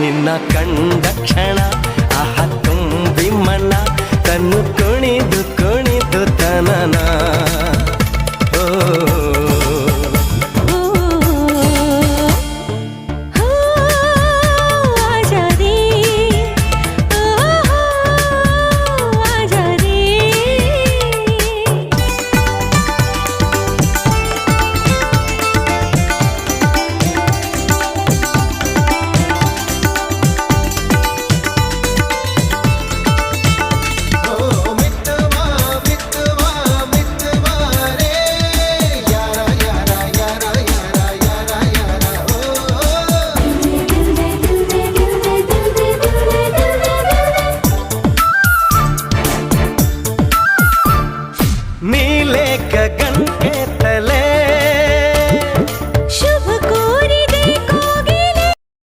ನಿನ್ನ ಕಂಡ ಕ್ಷಣ. లేక